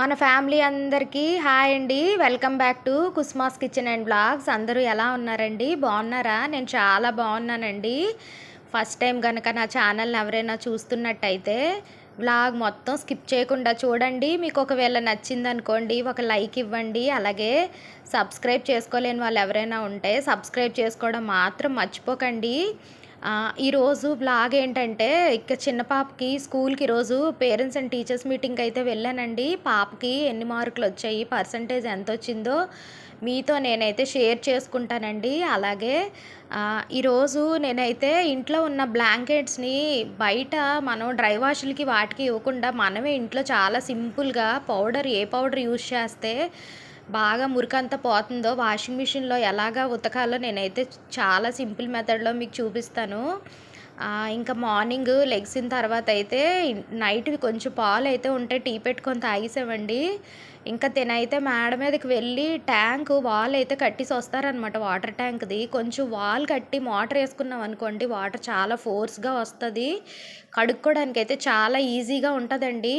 మన ఫ్యామిలీ అందరికీ హాయ్ అండి. Welcome back to Kusma's kitchen and blogs. అందరూ ఎలా ఉన్నారండి? బాగున్నారా? నేను చాలా బాగున్నానండి. ఫస్ట్ టైం కనుక నా ఛానల్ని ఎవరైనా చూస్తున్నట్టయితే బ్లాగ్ మొత్తం స్కిప్ చేయకుండా చూడండి. మీకు ఒకవేళ నచ్చింది అనుకోండి ఒక లైక్ ఇవ్వండి. అలాగే సబ్స్క్రైబ్ చేసుకోలేని వాళ్ళు ఎవరైనా ఉంటే సబ్స్క్రైబ్ చేసుకోవడం మాత్రం మర్చిపోకండి. ఈరోజు బ్లాగ్ ఏంటంటే ఇక చిన్న పాపకి స్కూల్కి ఈరోజు పేరెంట్స్ అండ్ టీచర్స్ మీటింగ్కి అయితే వెళ్ళానండి. పాపకి ఎన్ని మార్కులు వచ్చాయి పర్సంటేజ్ ఎంత వచ్చిందో మీతో నేనైతే షేర్ చేసుకుంటానండి. అలాగే ఈరోజు నేనైతే ఇంట్లో ఉన్న బ్లాంకెట్స్ని బయట మనం డ్రై వాష్లకి వాటికి ఇవ్వకుండా మనమే ఇంట్లో చాలా సింపుల్గా పౌడర్ ఏ పౌడర్ యూజ్ చేస్తే బాగా మురికంతా పోతుందో వాషింగ్ మిషన్లో ఎలాగా ఉతకాలో నేనైతే చాలా సింపుల్ మెథడ్లో మీకు చూపిస్తాను. ఇంకా మార్నింగ్ లెగ్సిన తర్వాత అయితే నైట్ కొంచెం పాలు అయితే ఉంటే టీ పెట్టుకొని తాగేసామండి ఇంకా తినైతే మేడ మీదకి వెళ్ళి ట్యాంక్ వాల్ అయితే కట్టేసి వస్తారనమాట వాటర్ ట్యాంక్ది. కొంచెం వాల్ కట్టి మోటార్ వేసుకున్నాం అనుకోండి వాటర్ చాలా ఫోర్స్గా వస్తుంది. కడుక్కోవడానికి అయితే చాలా ఈజీగా ఉంటుందండి.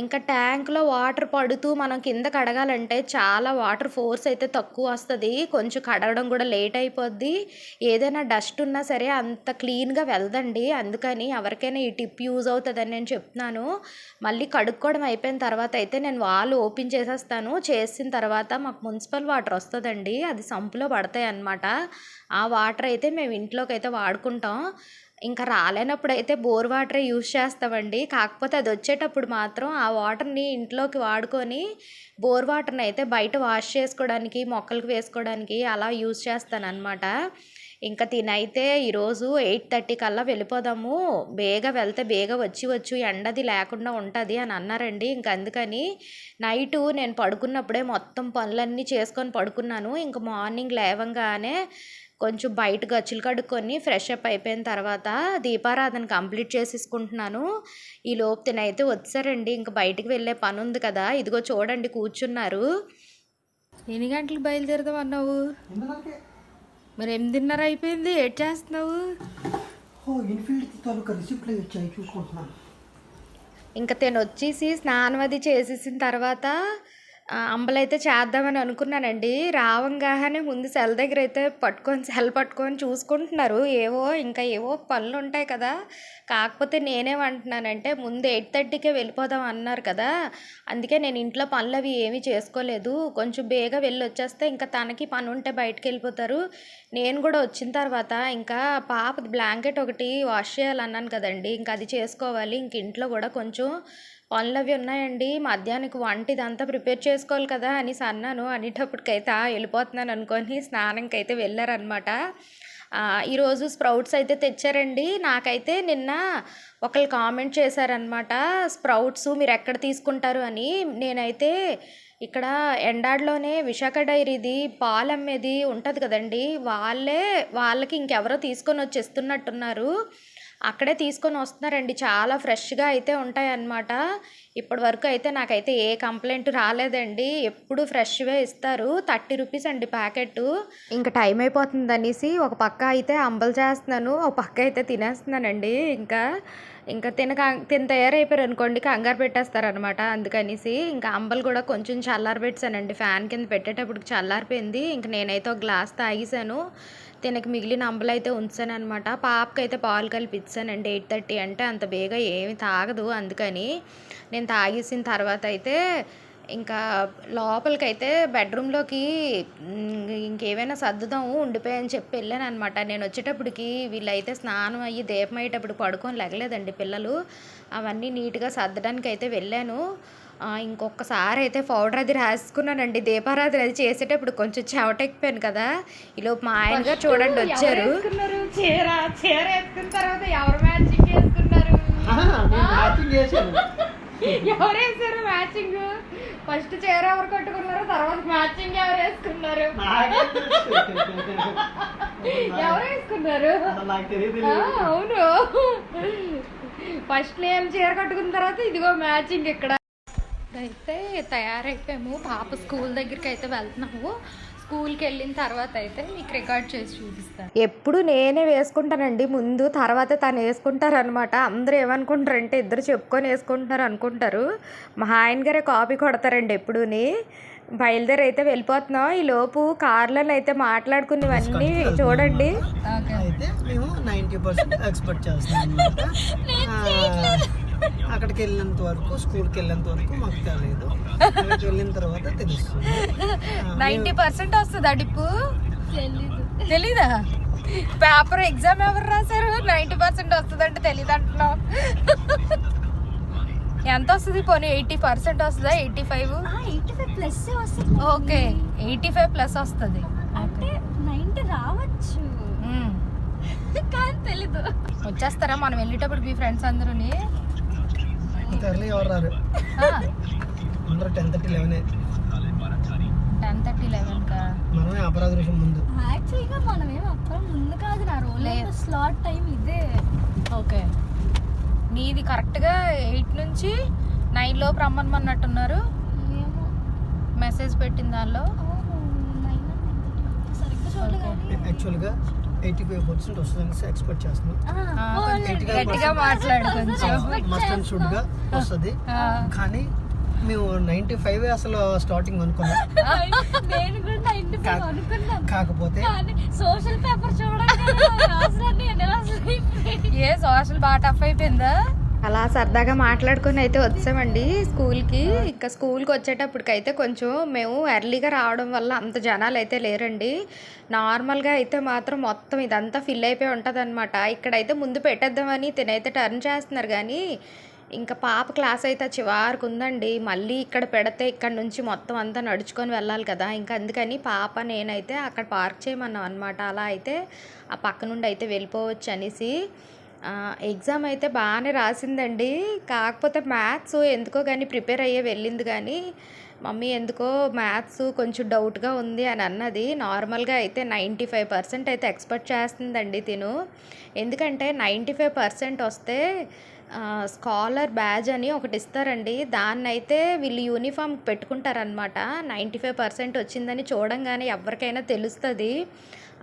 ఇంకా ట్యాంక్లో వాటర్ పడుతూ మనం కింద కడగాలంటే చాలా వాటర్ ఫోర్స్ అయితే తక్కువ వస్తుంది. కొంచెం కడగడం కూడా లేట్ అయిపోద్ది. ఏదైనా డస్ట్ ఉన్నా సరే అంత క్లీన్గా వెళ్దండి. అందుకని ఎవరికైనా ఈ టిప్ యూజ్ అవుతుందని నేను చెప్తున్నాను. మళ్ళీ కడుక్కోవడం అయిపోయిన తర్వాత అయితే నేను వాల్ ఓపెన్ చేసేస్తాను. చేసిన తర్వాత మాకు మున్సిపల్ వాటర్ వస్తుందండి. అది సంపులో పడతాయి అన్నమాట. ఆ వాటర్ అయితే మేము ఇంట్లోకి అయితే వాడుకుంటాం. ఇంకా రాలేనప్పుడు అయితే బోర్ వాటరే యూజ్ చేస్తామండి. కాకపోతే అది వచ్చేటప్పుడు మాత్రం ఆ వాటర్ని ఇంట్లోకి వాడుకొని బోర్ వాటర్ని అయితే బయట వాష్ చేసుకోవడానికి మొక్కలకు వేసుకోవడానికి అలా యూజ్ చేస్తాను అనమాట ఇంకా తినైతే ఈరోజు ఎయిట్ థర్టీ కల్లా వెళ్ళిపోదాము. బేగ వెళ్తే బేగ వచ్చి వచ్చు ఎండది లేకుండా ఉంటుంది అని అన్నారండి. ఇంకా అందుకని నైట్ నేను పడుకున్నప్పుడే మొత్తం పనులన్నీ చేసుకొని పడుకున్నాను. ఇంకా మార్నింగ్ లేవంగానే కొంచెం బయట గచ్చులు కడుక్కొని ఫ్రెష్ అప్ అయిపోయిన తర్వాత దీపారాధన కంప్లీట్ చేసేసుకుంటున్నాను. ఈ లోపు తినైతే వచ్చారండి. ఇంక బయటికి వెళ్ళే పని ఉంది కదా. ఇదిగో చూడండి కూర్చున్నారు. ఎన్ని గంటలకు బయలుదేరదాం అన్నావు? మరి ఎనిమిదిన్నర అయిపోయింది? ఏడ్ చేస్తున్నావు? ఓ ఇన్ఫీల్డ్ తాలూకా రిసిప్ట్లు వచ్చాయి చూసుకుంటున్నాను. ఇంకా తిని వచ్చేసి స్నానం అది చేసేసిన తర్వాత అంబలైతే చేద్దామని అనుకున్నానండి. రావంగానే ముందు సెల్ దగ్గర అయితే పట్టుకొని సెల్ పట్టుకొని చూసుకుంటున్నారు. ఏవో ఇంకా ఏవో పనులు ఉంటాయి కదా. కాకపోతే నేనేమంటున్నానంటే ముందు ఎయిట్ థర్టీకే వెళ్ళిపోదాం అన్నారు కదా. అందుకే నేను ఇంట్లో పనులు అవి ఏమీ చేసుకోలేదు. కొంచెం బేగా వెళ్ళి వచ్చేస్తే ఇంకా తనకి పని ఉంటే బయటకు వెళ్ళిపోతారు నేను కూడా వచ్చిన తర్వాత ఇంకా పాప బ్లాంకెట్ ఒకటి వాష్ చేయాలన్నాను కదండి. ఇంకా అది చేసుకోవాలి. ఇంక ఇంట్లో కూడా కొంచెం పనులు అవి ఉన్నాయండి. మధ్యాహ్నానికి వంట ఇదంతా ప్రిపేర్ చేసుకోవాలి కదా అనేసి అన్నాను. అనేటప్పటికైతే వెళ్ళిపోతున్నాను అనుకొని స్నానంకి అయితే వెళ్ళారనమాట ఈరోజు స్ప్రౌట్స్ అయితే తెచ్చారండి. నాకైతే నిన్న ఒకళ్ళు కామెంట్ చేశారనమాట స్ప్రౌట్స్ మీరు ఎక్కడ తీసుకుంటారు? అని. నేనైతే ఇక్కడ ఎండాడ్లోనే విశాఖ డైరీది పాలు అమ్మేది ఉంటుంది కదండి. వాళ్ళే వాళ్ళకి ఇంకెవరో తీసుకొని వచ్చేస్తున్నట్టున్నారు. అక్కడే తీసుకొని వస్తున్నారండి. చాలా ఫ్రెష్గా అయితే ఉంటాయి అన్నమాట ఇప్పటి వరకు అయితే నాకైతే ఏ కంప్లైంట్ రాలేదండి. ఎప్పుడు ఫ్రెష్వే ఇస్తారు. థర్టీ రూపీస్ అండి ప్యాకెట్ ఇంకా టైం అయిపోతుంది అనేసి ఒక పక్క అయితే అంబలు చేస్తున్నాను. ఒక పక్క అయితే తినేస్తున్నానండి. ఇంకా ఇంకా తిన తిన తయారైపోయారు అనుకోండి కంగారు పెట్టేస్తారనమాట అందుకనేసి ఇంకా అంబలు కూడా కొంచెం చల్లారబెట్టానండి ఫ్యాన్ కింద పెట్టేటప్పుడు చల్లారిపోయింది. ఇంకా నేనైతే ఒక గ్లాస్ తాగేసాను తినకి మిగిలిన అంబలు అయితే ఉంచాను అనమాట పాపకి అయితే పాలు కలిపి ఇచ్చానండి ఎయిట్ థర్టీ అంటే అంత బేగా ఏమి తాగదు అందుకని. నేను తాగేసిన తర్వాత అయితే ఇంకా లోపలికైతే బెడ్రూమ్లోకి ఇంకేమైనా సర్దుదాము ఉండిపోయని చెప్పి వెళ్ళాను అనమాట నేను వచ్చేటప్పటికి వీళ్ళైతే స్నానం అయ్యి దీపం అయ్యేటప్పుడు పడుకొని లెగలేదండి పిల్లలు. అవన్నీ నీట్గా సర్దడానికి అయితే వెళ్ళాను. ఇంకొకసారి అయితే పౌడర్ అది రాసుకున్నానండి. దీపారాధన అది చేసేటప్పుడు కొంచెం చెమటెక్కిపోయాను కదా. ఈలోపు మా ఆయన గారు చూడండి వచ్చారు. చీర చీర వేసుకున్న తర్వాత ఎవరు మ్యాచింగ్ వేసుకున్నారు నేను మ్యాచింగ్ చేశాను. ఎవరు వేసారు మ్యాచింగ్ ఫస్ట్ చీర ఎవరు కట్టుకున్నారు తర్వాత మ్యాచింగ్ ఎవరు వేసుకున్నారు. ఎవరు వేసుకున్నారు? అవును. ఫస్ట్ ఏం చీర కట్టుకున్న తర్వాత ఇదిగో మ్యాచింగ్ ఇక్కడ. అయితే తయారైపోయాము. పాప స్కూల్ దగ్గరికి అయితే వెళ్తున్నాము. స్కూల్కి వెళ్ళిన తర్వాత అయితే మీకు రికార్డ్ చేసి చూపిస్తాను. ఎప్పుడు నేనే వేసుకుంటానండి. ముందు తర్వాత తను వేసుకుంటారు అనమాట అందరూ ఏమనుకుంటారంటే ఇద్దరు చెప్పుకొని వేసుకుంటున్నారు అనుకుంటారు. మా ఆయన గారే కాపీ కొడతారండి ఎప్పుడూని. బయలుదేరి అయితే వెళ్ళిపోతున్నాం. ఈ లోపు కార్లలో అయితే మాట్లాడుకునేవన్నీ చూడండి. ఓకే అయితే మేము ఎక్స్పెక్ట్ చేస్తున్నాం అన్నమాట. ఆ, అక్కడికి వెళ్ళినంత వరకు స్కూల్కి వెళ్ళేంత వరకు మాకు తెలియదు అక్కడికి వెళ్ళిన తర్వాత తెలుస్తుంది. ఆ, నైంటీ పర్సెంట్ వస్తుందా డిప్పు? తెలీదా. పేపర్ ఎగ్జామ్ ఎవరు రాశారు? నైంటీ పర్సెంట్ వస్తుందంటే తెలీదు అంటున్నావు. ఎంత వస్తుంది పోనీ? ఎయిటీ పర్సెంట్ వస్తుందా? Eighty five eighty five plus వస్తుంది? ఓకే. ఎయిటీ ఫైవ్ ప్లస్ వస్తుంది. అంటే నైన్టీ రావచ్చు. మ్మ్. కానీ తెలీదు. వచ్చేస్తారా? మనం వెళ్ళేటప్పుడు మీ ఫ్రెండ్స్ అందరూని. ఎర్లీ ఎవరు రారు అందరూ టెన్ థర్టీ లెవెనే టెన్ థర్టీ లెవెన్ కా? మనమే అపరాధ విషయం ముందు యాక్చువల్గా మనం ఏం అప్పుడు ముందు కాదు నా రోల్ లేదు. స్లాట్ టైం ఇదే. ఓకే. నీది కరెక్ట్గా ఎయిట్ నుంచి నైన్ లోపు రమ్మన్నట్టున్నారు ఏమో. మెసేజ్ పెట్టిన దానిలో. యాక్చువల్గా ఎయిటీ ఫైవ్ పర్సెంట్ వస్తుందని ఎక్స్పెక్ట్ చేస్తున్నాం. గట్టిగా మాట్లాడు కొంచెం మస్ట్ వస్తుంది. కానీ మేము నైంటీ ఫైవ్ అసలు స్టార్టింగ్ అనుకున్నాం. నైన్టీ కాకపోతే సోషల్ పేపర్ అయిపోయింది. ఏ సోషల్ బాగా టఫ్ అయిపోయిందా? అలా సరదాగా మాట్లాడుకొని అయితే వచ్చామండి స్కూల్కి. ఇంకా స్కూల్కి వచ్చేటప్పటికైతే కొంచెం మేము ఎర్లీగా రావడం వల్ల అంత జనాలు అయితే లేరండి. నార్మల్గా అయితే మాత్రం మొత్తం ఇదంతా ఫిల్ అయిపోయి ఉంటుంది అనమాట ఇక్కడైతే ముందు పెట్టేద్దామని తినైతే టర్న్ చేస్తున్నారు కానీ ఇంకా పాప క్లాస్ అయితే చివరికి ఉందండి. మళ్ళీ ఇక్కడ పెడితే ఇక్కడ నుంచి మొత్తం అంతా నడుచుకొని వెళ్ళాలి కదా. ఇంకా అందుకని పాప నేనైతే అక్కడ పార్క్ చేయమన్నాం అనమాట అలా అయితే ఆ పక్క నుండి అయితే వెళ్ళిపోవచ్చు అనేసి. ఎగ్జామ్ అయితే బాగానే రాసిందండి. కాకపోతే మ్యాథ్స్ ఎందుకో కానీ ప్రిపేర్ అయ్యే వెళ్ళింది కానీ మమ్మీ ఎందుకో మ్యాథ్స్ కొంచెం డౌట్గా ఉంది అని అన్నది. నార్మల్గా అయితే నైంటీ ఫైవ్ పర్సెంట్ అయితే ఎక్స్పెక్ట్ చేస్తుందండి తిను. ఎందుకంటే నైంటీ ఫైవ్ పర్సెంట్ వస్తే స్కాలర్ బ్యాజ్ అని ఒకటి ఇస్తారండి. దాన్ని అయితే వీళ్ళు యూనిఫామ్ పెట్టుకుంటారనమాట నైంటీ ఫైవ్ పర్సెంట్ వచ్చిందని చూడంగానే ఎవరికైనా తెలుస్తుంది.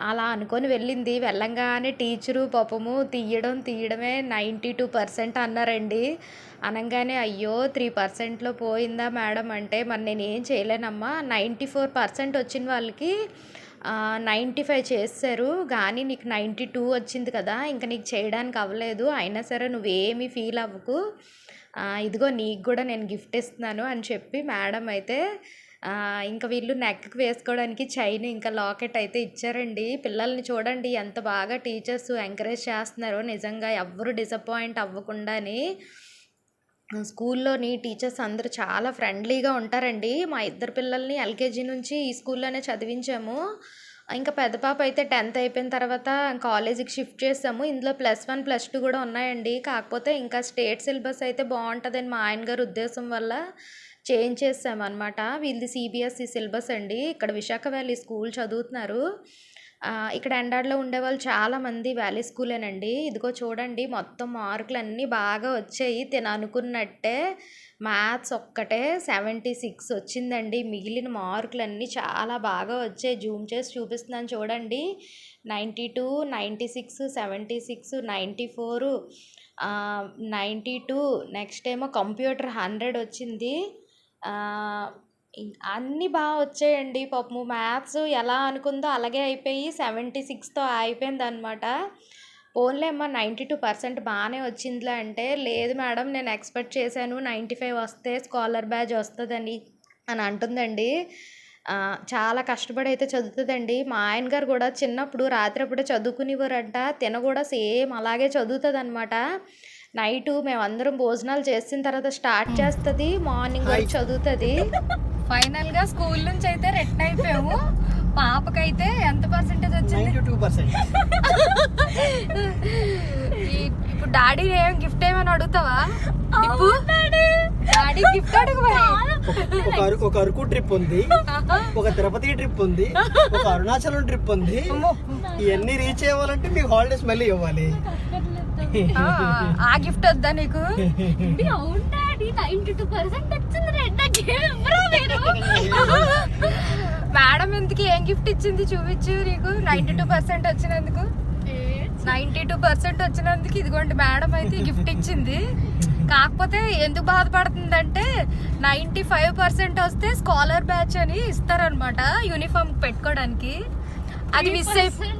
అలా అనుకొని వెళ్ళింది. వెళ్ళంగానే టీచరు పాపము తీయడం తీయడమే నైంటీ టూ పర్సెంట్ అన్నారండి. అనగానే అయ్యో త్రీ పర్సెంట్లో పోయిందా మేడం అంటే మరి నేను ఏం చేయలేనమ్మా. నైంటీ ఫోర్ పర్సెంట్ వచ్చిన వాళ్ళకి నైంటీ ఫైవ్ చేస్తారు కానీ నీకు నైంటీ టూ వచ్చింది కదా ఇంకా నీకు చేయడానికి అవ్వలేదు. అయినా సరే నువ్వేమీ ఫీల్ అవ్వకు. ఇదిగో నీకు కూడా నేను గిఫ్ట్ ఇస్తున్నాను అని చెప్పి మేడం అయితే ఇంకా వీళ్ళు నెక్కి వేసుకోవడానికి చైన్ ఇంకా లాకెట్ అయితే ఇచ్చారండి. పిల్లల్ని చూడండి ఎంత బాగా టీచర్స్ ఎంకరేజ్ చేస్తున్నారో. నిజంగా ఎవ్వరు డిసప్పాయింట్ అవ్వకుండాని స్కూల్లోని టీచర్స్ అందరూ చాలా ఫ్రెండ్లీగా ఉంటారండి. మా ఇద్దరు పిల్లల్ని ఎల్కేజీ నుంచి ఈ స్కూల్లోనే చదివించాము. ఇంకా పెద్ద పాప అయితే టెన్త్ అయిపోయిన తర్వాత కాలేజీకి షిఫ్ట్ చేసాము. ఇందులో ప్లస్ వన్ ప్లస్ టూ కూడా ఉన్నాయండి. కాకపోతే ఇంకా స్టేట్ సిలబస్ అయితే బాగుంటుందని మా ఆయన గారి ఉద్దేశం వల్ల. చేంజ్ చేసామన్నమాట. వీళ్ళది సిబిఎస్ఈ సిలబస్ అండి. ఇక్కడ విశాఖ వ్యాలీ స్కూల్ చదువుతున్నారు. ఇక్కడ ఇక్కడ ఉండే ఉండేవాళ్ళు చాలామంది వ్యాలీ స్కూలేనండి. ఇదిగో చూడండి మొత్తం మార్కులు అన్నీ బాగా వచ్చాయి. తిన అనుకున్నట్టే మ్యాథ్స్ ఒక్కటే సెవెంటీ సిక్స్ వచ్చిందండి. మిగిలిన మార్కులు అన్నీ చాలా బాగా వచ్చాయి. జూమ్ చేసి చూపిస్తున్నాను చూడండి. Ninety two ninety six seventy six ninety four ninety two next ఏమో కంప్యూటర్ హండ్రెడ్ వచ్చింది. అన్నీ బాగా వచ్చాయండి పాపము. మ్యాథ్స్ ఎలా అనుకుందో అలాగే అయిపోయి సెవెంటీ సిక్స్తో అయిపోయింది అనమాట ఓన్లీ అమ్మ నైంటీ టూ పర్సెంట్ బాగానే వచ్చిందిలే అంటే లేదు మేడం నేను ఎక్స్పెక్ట్ చేశాను నైంటీ ఫైవ్ వస్తే స్కాలర్ బ్యాచ్ వస్తుందని అని అంటుందండి. చాలా కష్టపడి అయితే చదువుతుందండి. మా ఆయన గారు కూడా చిన్నప్పుడు రాత్రి అప్పుడే చదువుకునేవారంట తిన కూడా సేమ్ అలాగే చదువుతుంది అనమాట నైటు మేమందరం భోజనాలు చేసిన తర్వాత స్టార్ట్ చేస్తుంది మార్నింగ్ వరకు చదువుతుంది. ఫైనల్గా స్కూల్ నుంచి అయితే రిటర్న్ అయిపోయాము. పాపకైతే ఎంత పర్సెంటేజ్ వచ్చింది? Two percent. ఇప్పుడు డాడీ ఏం గిఫ్ట్ ఏమని అడుగుతావా? డాడీ. గిఫ్ట్ అడుగు ఒక అరకు ఒక అరకు ట్రిప్ ఉంది ఒక తిరుపతి ట్రిప్ ఉంది ఒక అరుణాచలం ట్రిప్ ఉంది. ఇవన్నీ రీచ్ అవ్వాలంటే మీకు హాలిడేస్ మళ్ళీ ఇవ్వాలి. ఆ, గిఫ్ట్ వద్దా నీకు? నైన్టీ టూ పర్సెంట్ వచ్చింది మేడం వచ్చినందుకు ఏం గిఫ్ట్ ఇచ్చింది చూపించు నీకు? నైన్టీ టూ పర్సెంట్ వచ్చినందుకు. నైన్టీ టూ పర్సెంట్ వచ్చినందుకు ఇదిగోండి మేడం అయితే గిఫ్ట్ ఇచ్చింది. కాకపోతే ఎందుకు బాధపడుతుందంటే నైన్టీ ఫైవ్ పర్సెంట్ వస్తే స్కాలర్ బ్యాచ్ అని ఇస్తారనమాట యూనిఫామ్ పెట్టుకోవడానికి. అది మిస్ అయిపోయి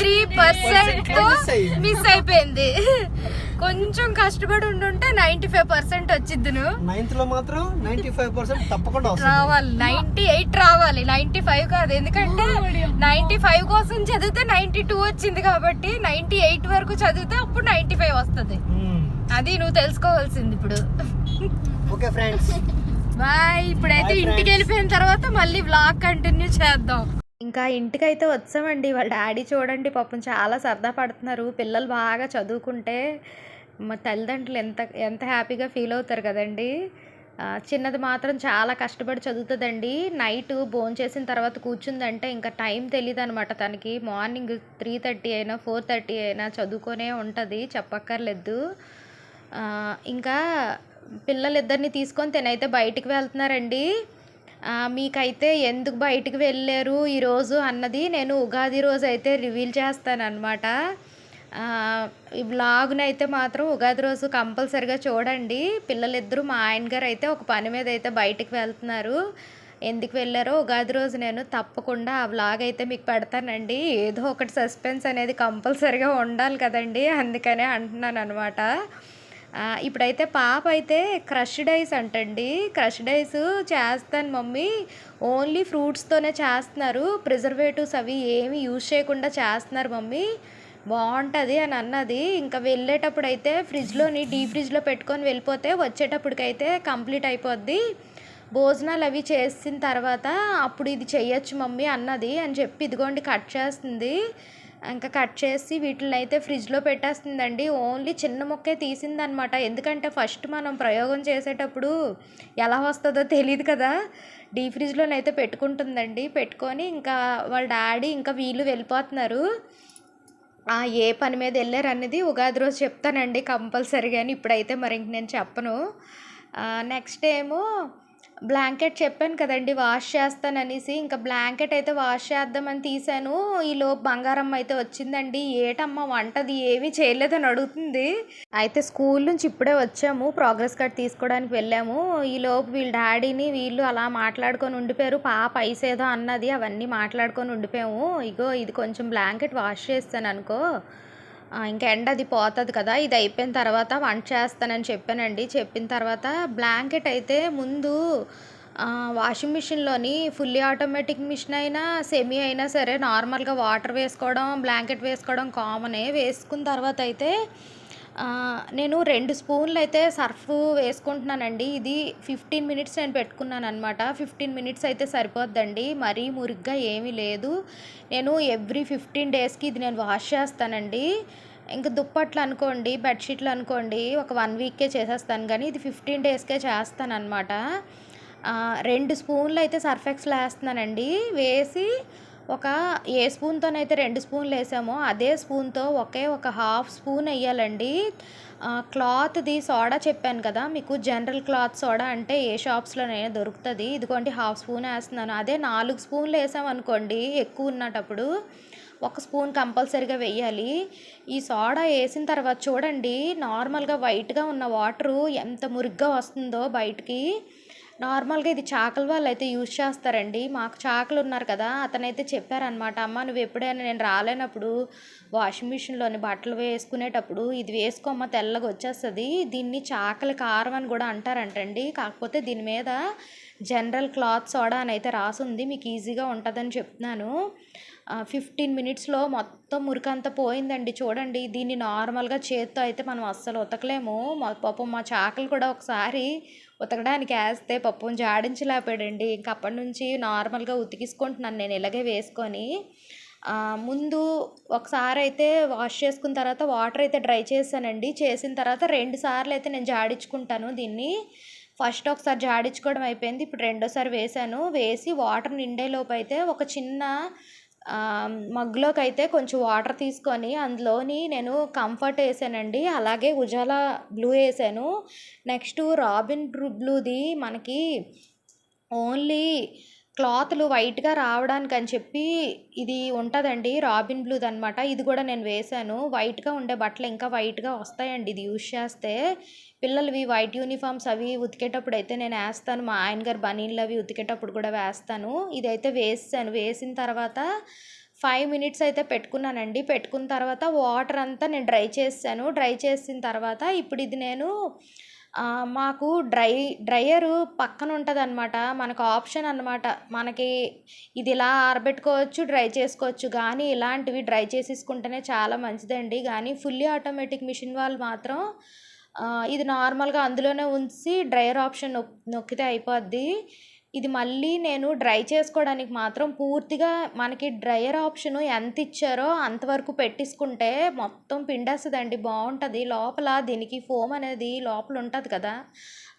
త్రీ పర్సెంట్ మిస్ అయిపోయింది. కొంచెం కష్టపడి ఉండుంటే నైన్టీ ఫైవ్ పర్సెంట్ వచ్చిద్దును. నైన్త్లో మాత్రం నైన్టీ ఫైవ్ పర్సెంట్ తప్పకుండా వస్తుంది. రావాలి. నైన్టీ ఎయిట్ రావాలి. నైన్టీ ఫైవ్ కాదు. ఎందుకంటే నైన్టీ ఫైవ్ కోసం చదివితే నైన్టీ టూ వచ్చింది కాబట్టి నైన్టీ ఎయిట్ వరకు చదివితే అప్పుడు నైన్టీ ఫైవ్ వస్తుంది. అది నువ్వు తెలుసుకోవాల్సింది ఇప్పుడు. ఓకే ఫ్రెండ్స్ బాయ్ ఇప్పుడైతే ఇంటికి. వెళ్ళిపోయిన తర్వాత మళ్ళీ వ్లాగ్ కంటిన్యూ చేద్దాం. ఇంకా ఇంటికైతే వచ్చామండి. వాళ్ళ డాడీ చూడండి పాపం చాలా సరదా పడుతున్నారు. పిల్లలు బాగా చదువుకుంటే మా తల్లిదండ్రులు ఎంత ఎంత హ్యాపీగా ఫీల్ అవుతారు కదండి. చిన్నది మాత్రం చాలా కష్టపడి చదువుతుందండి. నైట్ భోంచేసిన చేసిన తర్వాత కూర్చుందంటే ఇంకా టైం తెలియదు అనమాట తనకి. మార్నింగ్ త్రీ థర్టీ అయినా ఫోర్ థర్టీ అయినా చదువుకొనే ఉంటుంది. చెప్పక్కర్లేదు. ఇంకా పిల్లలిద్దరిని తీసుకొని తినైతే బయటికి వెళ్తున్నారండి. మీకైతే ఎందుకు బయటికి వెళ్ళారు ఈరోజు అన్నది నేను ఉగాది రోజు అయితే రివీల్ చేస్తాను ఈ వ్లాగ్ని అయితే మాత్రం ఉగాది రోజు కంపల్సరిగా చూడండి. పిల్లలిద్దరూ మా ఆయన గారు అయితే ఒక పని మీద అయితే బయటికి వెళ్తున్నారు. ఎందుకు వెళ్ళారో ఉగాది రోజు నేను తప్పకుండా ఆ వ్లాగ్ అయితే మీకు పెడతానండి. ఏదో ఒకటి సస్పెన్స్ అనేది కంపల్సరిగా ఉండాలి కదండి. అందుకనే అంటున్నాను అనమాట ఇప్పుడైతే పాప అయితే క్రష్డ్ ఐస్ అంటండి. క్రష్డ్ ఐస్ చేస్తాను మమ్మీ. ఓన్లీ ఫ్రూట్స్తోనే చేస్తున్నారు. ప్రిజర్వేటివ్స్ అవి ఏమి యూజ్ చేయకుండా చేస్తున్నారు మమ్మీ. బాగుంటుంది అని అన్నది. ఇంకా వెళ్ళేటప్పుడు అయితే ఫ్రిడ్జ్లోని డీ ఫ్రిడ్జ్లో పెట్టుకొని వెళ్ళిపోతే వచ్చేటప్పటికైతే కంప్లీట్ అయిపోద్ది. భోజనాలు అవి చేసిన తర్వాత అప్పుడు ఇది చేయొచ్చు మమ్మీ అన్నది అని చెప్పి ఇదిగోండి కట్ చేస్తుంది. ఇంకా కట్ చేసి వీటిని అయితే ఫ్రిడ్జ్లో పెట్టేస్తుందండి. ఓన్లీ చిన్న మొక్కే తీసిందనమాట. ఎందుకంటే ఫస్ట్ మనం ప్రయోగం చేసేటప్పుడు ఎలా వస్తుందో తెలియదు కదా. డీ ఫ్రిడ్జ్లోనైతే పెట్టుకుంటుందండి. పెట్టుకొని ఇంకా వాళ్ళ డాడీ ఇంకా వీళ్ళు వెళ్ళిపోతున్నారు. ఏ పని మీద వెళ్ళారు అనేది ఉగాది రోజు చెప్తానండి. కంపల్సరీగా ఇప్పుడైతే మరి ఇంక నేను చెప్పను. నెక్స్ట్ ఏమో బ్లాంకెట్ చెప్పాను కదండి వాష్ చేస్తాననేసి. ఇంకా బ్లాంకెట్ అయితే వాష్ చేద్దామని తీసాను ఈలోపు బంగారం అయితే వచ్చిందండి. ఏటమ్మా వంటది? ఏమీ చేయలేదని అడుగుతుంది. అయితే స్కూల్ నుంచి ఇప్పుడే వచ్చాము. ప్రోగ్రెస్ కార్డ్ తీసుకోవడానికి వెళ్ళాము. ఈలోపు వీళ్ళ డాడీని వీళ్ళు అలా మాట్లాడుకొని ఉండిపోయారు. పాప ఐసేదో అన్నది అవన్నీ మాట్లాడుకొని ఉండిపోయాము. ఇగో ఇది కొంచెం బ్లాంకెట్ వాష్ చేస్తాను అనుకో. ఇంకా ఎండ అది పోతుంది కదా ఇది అయిపోయిన తర్వాత వంట చేస్తానని చెప్పానండి. చెప్పిన తర్వాత బ్లాంకెట్ అయితే ముందు వాషింగ్ మిషన్లోని ఫుల్లీ ఆటోమేటిక్ మిషన్ అయినా సెమీ అయినా సరే నార్మల్గా వాటర్ వేసుకోవడం బ్లాంకెట్ వేసుకోవడం కామనే. వేసుకున్న తర్వాత అయితే నేను రెండు స్పూన్లు అయితే సర్ఫ్ వేసుకుంటున్నానండి. ఇది ఫిఫ్టీన్ మినిట్స్ నేను పెట్టుకున్నాను అనమాట ఫిఫ్టీన్ మినిట్స్ అయితే సరిపోద్దండి. మరీ మురిగ్గా ఏమీ లేదు. నేను ఎవ్రీ ఫిఫ్టీన్ డేస్కి ఇది నేను వాష్ చేస్తానండి. ఇంకా దుప్పట్లు అనుకోండి బెడ్షీట్లు అనుకోండి ఒక వన్ వీక్కే చేసేస్తాను. కానీ ఇది ఫిఫ్టీన్ డేస్కే చేస్తాను అనమాట రెండు స్పూన్లు అయితే సర్ఫ్ ఎక్స్లో వేస్తున్నానండి. వేసి ఒక ఏ స్పూన్తోనైతే రెండు స్పూన్లు వేసామో అదే స్పూన్తో ఒకే ఒక హాఫ్ స్పూన్ వేయాలండి. క్లాత్ది సోడా చెప్పాను కదా మీకు జనరల్ క్లాత్ సోడా అంటే ఏ షాప్స్లోనైనా దొరుకుతుంది. ఇదిగోండి హాఫ్ స్పూన్ వేస్తున్నాను. అదే నాలుగు స్పూన్లు వేసామనుకోండి ఎక్కువ ఉన్నటప్పుడు ఒక స్పూన్ కంపల్సరీగా వేయాలి. ఈ సోడా వేసిన తర్వాత చూడండి నార్మల్గా వైట్గా ఉన్న వాటరు ఎంత మురిగ్గా వస్తుందో బయటికి. నార్మల్గా ఇది చాకలి వాళ్ళు అయితే యూజ్ చేస్తారండి. మాకు చాకలు ఉన్నారు కదా అతనైతే చెప్పారనమాట అమ్మ నువ్వు ఎప్పుడైనా నేను రాలేనప్పుడు వాషింగ్ మిషన్లోని బట్టలు వేసుకునేటప్పుడు ఇది వేసుకోమ్మ తెల్లగా వచ్చేస్తుంది దీన్ని చాకలి కారం అని కూడా అంటారంటండి. కాకపోతే దీని మీద జనరల్ క్లాత్ సోడా అని అయితే రాసుంది మీకు ఈజీగా ఉంటుందని చెప్తున్నాను. ఫిఫ్టీన్ మినిట్స్లో మొత్తం మురికంతా పోయిందండి చూడండి. దీన్ని నార్మల్గా చేత్తో అయితే మనం అస్సలు ఉతకలేము. మా పాపం మా చాకలు కూడా ఒకసారి ఉతకడానికి వేస్తే పప్పుని జాడించలేపాడండి ఇంక అప్పటి నుంచి నార్మల్గా ఉతికిసుకుంటున్నాను నేను ఇలాగే వేసుకొని. ముందు ఒకసారి అయితే వాష్ చేసుకున్న తర్వాత వాటర్ అయితే డ్రై చేశానండి. చేసిన తర్వాత రెండు సార్లు అయితే నేను జాడించుకుంటాను దీన్ని. ఫస్ట్ ఒకసారి జాడించుకోవడం అయిపోయింది. ఇప్పుడు రెండోసారి వేసాను వేసి వాటర్ నిండేలోపు అయితే ఒక చిన్న మగ్గులోకి అయితే కొంచెం వాటర్ తీసుకొని అందులోని నేను కంఫర్ట్ వేసానండి. అలాగే ఉజాలా బ్లూ వేసాను. నెక్స్ట్ రాబిన్ బ్లూది మనకి ఓన్లీ క్లాత్లు వైట్గా రావడానికి అని చెప్పి ఇది ఉంటుందండి రాబిన్ బ్లూది అనమాట ఇది కూడా నేను వేశాను. వైట్గా ఉండే బట్టలు ఇంకా వైట్గా వస్తాయండి. ఇది యూజ్ చేస్తే పిల్లలవి వైట్ యూనిఫామ్స్ అవి ఉతికేటప్పుడు అయితే నేను వేస్తాను. మా ఆయన గారు బనీళ్ళు అవి ఉతికేటప్పుడు కూడా వేస్తాను. ఇదైతే వేసాను వేసిన తర్వాత ఫైవ్ మినిట్స్ అయితే పెట్టుకున్నానండి. పెట్టుకున్న తర్వాత వాటర్ అంతా నేను డ్రై చేసాను డ్రై చేసిన తర్వాత ఇప్పుడు ఇది నేను మాకు డ్రై డ్రయరు పక్కన ఉంటుంది అనమాట మనకు ఆప్షన్ అనమాట మనకి ఇది ఇలా ఆరబెట్టుకోవచ్చు డ్రై చేసుకోవచ్చు. కానీ ఇలాంటివి డ్రై చేసేసుకుంటేనే చాలా మంచిదండి. కానీ ఫుల్లీ ఆటోమేటిక్ మిషన్ వాళ్ళు మాత్రం ఇది నార్మల్గా అందులోనే ఉంచి డ్రయర్ ఆప్షన్ నొక్ నొక్కితే అయిపోద్ది. ఇది మళ్ళీ నేను డ్రై చేసుకోవడానికి మాత్రం పూర్తిగా మనకి డ్రయర్ ఆప్షన్ ఎంత ఇచ్చారో అంతవరకు పెట్టేసుకుంటే మొత్తం పిండేస్తుందండి బాగుంటుంది. లోపల దీనికి ఫోమ్ అనేది లోపల ఉంటుంది కదా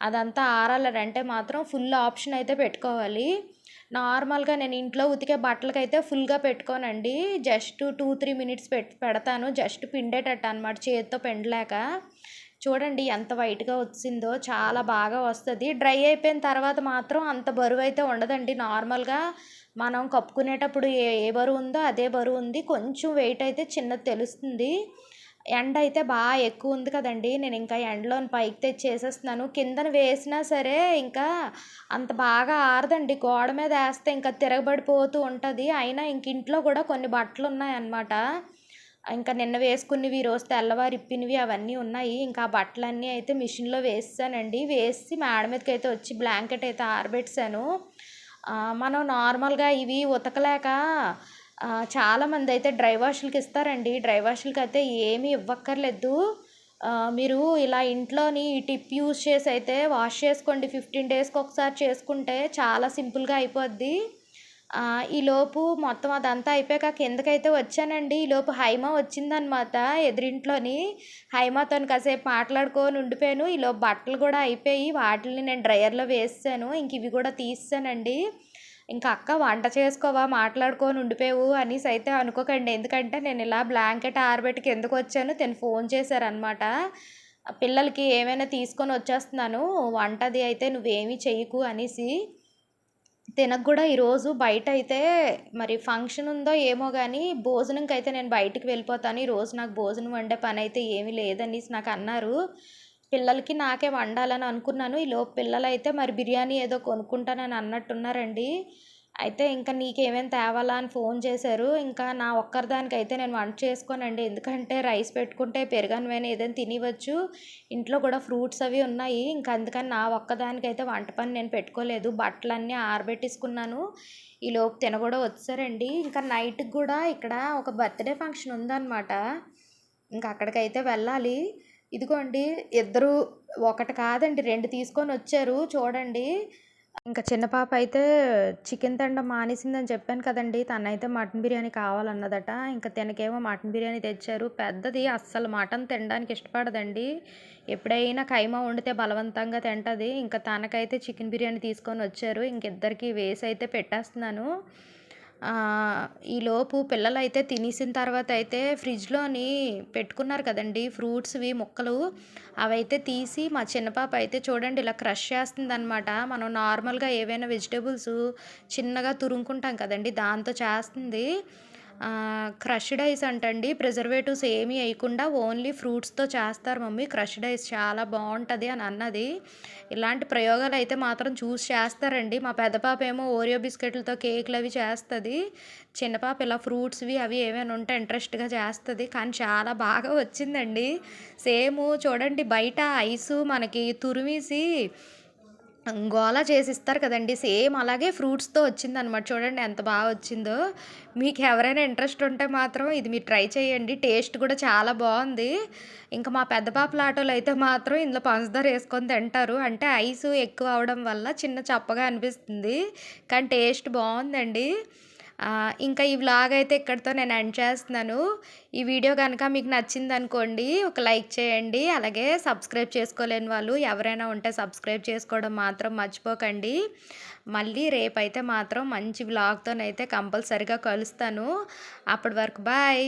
అదంతా ఆరాలంటే మాత్రం ఫుల్ ఆప్షన్ అయితే పెట్టుకోవాలి. నార్మల్గా నేను ఇంట్లో ఉతికే బట్టలకైతే ఫుల్గా పెట్టుకోనండి. జస్ట్ టూ త్రీ మినిట్స్ పెట్ పెడతాను. జస్ట్ పిండేటట్టు అనమాట చేతితో పిండలేక. చూడండి ఎంత వైట్గా వచ్చిందో చాలా బాగా వస్తుంది. డ్రై అయిపోయిన తర్వాత మాత్రం అంత బరువు అయితే ఉండదండి. నార్మల్గా మనం కప్పుకునేటప్పుడు ఏ ఏ బరువు ఉందో అదే బరువు ఉంది. కొంచెం వెయిట్ అయితే చిన్నది తెలుస్తుంది. ఎండ అయితే బాగా ఎక్కువ ఉంది కదండి. నేను ఇంకా ఎండలో పైకి తెచ్చేసేస్తున్నాను. కిందన వేసినా సరే ఇంకా అంత బాగా ఆరదండి. గోడ మీద వేస్తే ఇంకా తిరగబడిపోతూ ఉంటుంది. అయినా ఇంక ఇంట్లో కూడా కొన్ని బట్టలు ఉన్నాయన్నమాట ఇంకా నిన్న వేసుకున్నవి ఈరోజు తెల్లవారు ఇప్పినవి అవన్నీ ఉన్నాయి. ఇంకా ఆ బట్టలన్నీ అయితే మిషన్లో వేసానండి వేసి మేడ మీదకి అయితే వచ్చి బ్లాంకెట్ అయితే ఆరబెట్టాను మనం నార్మల్గా ఇవి ఉతకలేక చాలామంది అయితే డ్రై వాష్లకి ఇస్తారండి. డ్రై వాష్లకి అయితే ఏమీ ఇవ్వక్కర్లేదు. మీరు ఇలా ఇంట్లోని ఈ టిప్ యూజ్ చేసి అయితే వాష్ చేసుకోండి. ఫిఫ్టీన్ డేస్కి ఒకసారి చేసుకుంటే చాలా సింపుల్గా అయిపోద్ది. ఈలోపు మొత్తం అదంతా అయిపోయాక కిందకైతే వచ్చానండి. ఈలోపు హైమ వచ్చిందనమాట ఎదురింట్లోని. హైమాతో కాసేపు మాట్లాడుకొని ఉండిపోయాను. ఈలోపు బట్టలు కూడా అయిపోయి వాటిని నేను డ్రయర్లో వేసాను ఇంక ఇవి కూడా తీసానండి ఇంకా అక్క వంట చేసుకోవా మాట్లాడుకొని ఉండిపోయావు అనేసి అయితే అనుకోకండి. ఎందుకంటే నేను ఇలా బ్లాంకెట్ ఆరబెట్టి కిందకు వచ్చాను. తను ఫోన్ చేశారనమాట పిల్లలకి ఏమైనా తీసుకొని వచ్చేస్తున్నాను. వంటది అయితే నువ్వేమీ చెయ్యకు అనేసి. తినకు కూడా ఈరోజు బయట అయితే మరి ఫంక్షన్ ఉందో ఏమో కానీ భోజనంకి అయితే నేను బయటికి వెళ్ళిపోతాను. ఈరోజు నాకు భోజనం వండే పని అయితే ఏమీ లేదనేసి నాకు అన్నారు. పిల్లలకి నాకే వండాలని అనుకున్నాను. ఈ లోపు పిల్లలు అయితే మరి బిర్యానీ ఏదో కొనుక్కుంటానని అన్నట్టున్నారండి. అయితే ఇంకా నీకేమేమి తేవాలా అని ఫోన్ చేశారు. ఇంకా నా ఒక్కరిదానికి అయితే నేను వంట చేసుకోనండి. ఎందుకంటే రైస్ పెట్టుకుంటే పెరగనివైనా ఏదైనా తినివచ్చు. ఇంట్లో కూడా ఫ్రూట్స్ అవి ఉన్నాయి. ఇంకా అందుకని నా ఒక్కదానికి అయితే వంట పని నేను పెట్టుకోలేదు. బట్టలన్నీ ఆరబెట్టేసుకున్నాను. ఈలోపు తిన కూడా వచ్చారండి. ఇంకా నైట్కి కూడా ఇక్కడ ఒక బర్త్డే ఫంక్షన్ ఉందన్నమాట. ఇంకా అక్కడికైతే వెళ్ళాలి. ఇదిగోండి ఇద్దరు ఒకటి కాదండి రెండు తీసుకొని వచ్చారు. చూడండి. ఇంకా చిన్న పాప అయితే చికెన్ తినడం మానేసిందని చెప్పాను కదండి. తనైతే మటన్ బిర్యానీ కావాలన్నదట. ఇంకా తినకేమో మటన్ బిర్యానీ తెచ్చారు. పెద్దది అస్సలు మటన్ తినడానికి ఇష్టపడదండి. ఎప్పుడైనా కైమా వండితే బలవంతంగా తింటుంది. ఇంకా తనకైతే చికెన్ బిర్యానీ తీసుకొని వచ్చారు. ఇంకిద్దరికి వేసి అయితే పెట్టేస్తున్నాను. ఈలోపు పిల్లలు అయితే తినేసిన తర్వాత అయితే ఫ్రిడ్జ్లోని పెట్టుకున్నారు కదండి ఫ్రూట్స్వి ముక్కలు. అవైతే తీసి మా చిన్న పాప అయితే చూడండి ఇలా క్రష్ చేస్తుందనమాట మనం నార్మల్గా ఏవైనా వెజిటేబుల్స్ చిన్నగా తురుముకుంటాం కదండి దాంతో చేస్తుంది. క్రష్డ్ ఐస్ అంటండి. ప్రిజర్వేటివ్స్ ఏమీ వేయకుండా ఓన్లీ ఫ్రూట్స్తో చేస్తారు మమ్మీ. క్రష్డ్ ఐస్ చాలా బాగుంటుంది అని అన్నది. ఇలాంటి ప్రయోగాలు అయితే మాత్రం చూసి చేస్తారండి. మా పెద్ద పాప ఏమో ఓరియో బిస్కెట్లతో కేకులు అవి చేస్తుంది. చిన్నపాప ఇలా ఫ్రూట్స్వి అవి ఏమైనా ఉంటే ఇంట్రెస్ట్గా చేస్తుంది. కానీ చాలా బాగా వచ్చిందండి. సేమ్ చూడండి బయట ఐసు మనకి తురిమేసి గోలా చేసి ఇస్తారు కదండి. సేమ్ అలాగే ఫ్రూట్స్తో వచ్చిందనమాట చూడండి ఎంత బాగా వచ్చిందో. మీకు ఎవరైనా ఇంట్రెస్ట్ ఉంటే మాత్రం ఇది మీరు ట్రై చేయండి. టేస్ట్ కూడా చాలా బాగుంది. ఇంకా మా పెద్ద పాపల ఆటోలు అయితే మాత్రం ఇందులో పంచదార వేసుకొని తింటారు. అంటే ఐస్ ఎక్కువ అవడం వల్ల చిన్న చప్పగా అనిపిస్తుంది. కానీ టేస్ట్ బాగుందండి. ఇంకా ఈ వ్లాగ్ అయితే ఇక్కడితో నేను ఎండ్ చేస్తున్నాను. ఈ వీడియో కనుక మీకు నచ్చింది అనుకోండి ఒక లైక్ చేయండి అలాగే సబ్స్క్రైబ్ చేసుకోలేని వాళ్ళు ఎవరైనా ఉంటే సబ్స్క్రైబ్ చేసుకోవడం మాత్రం మర్చిపోకండి. మళ్ళీ రేపైతే మాత్రం మంచి వ్లాగ్తోనైతే కంపల్సరిగా కలుస్తాను. అప్పటి వరకు బాయ్